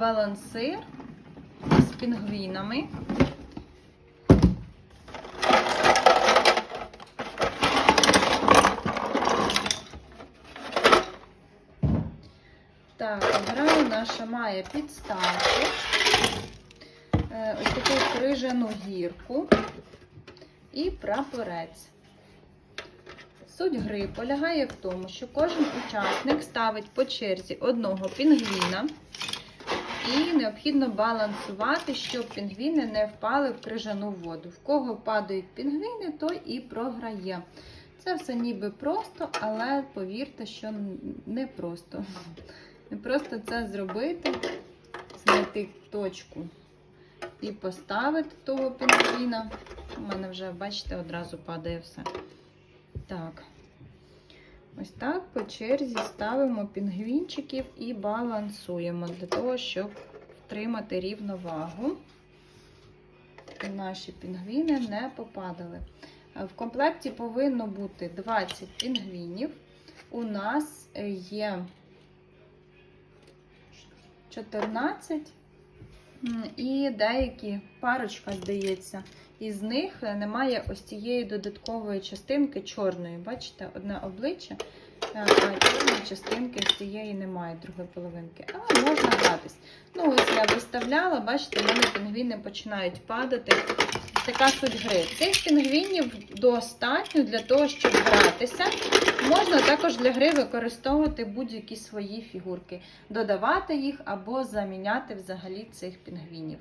балансир з пінгвінами. Так, гра наша має підставку. Е, Ось таку крижану гірку і прапорець. Суть гри полягає в тому, що кожен учасник ставить по черзі одного пінгвіна, необхідно балансувати, щоб пінгвіни не впали в крижану воду. В кого падають пінгвіни, той і програє. Це все ніби просто, але повірте, що не просто. Не просто це зробити, знайти точку і поставити того пінгвіна. У мене вже, бачите, одразу падає все. Так. Ось так по черзі ставимо пінгвінчиків і балансуємо для того, щоб втримати рівновагу. Наші пінгвіни не попадали. В комплекті повинно бути 20 пінгвінів. У нас є 14 М, і деякі парочка, здається, із них немає ось цієї додаткової частинки чорної. Бачите, одне обличчя, е, а чорної частинки з цієї немає другої половинки. Але можна гратись. Ну, ось я виставляла, бачите, в мене пінгвіни починають падати. Така суть гри. Цих пінгвінів достатньо для того, щоб гратися. Можна також для гри використовувати будь-які свої фігурки, додавати їх або заміняти взагалі цих пінгвінів.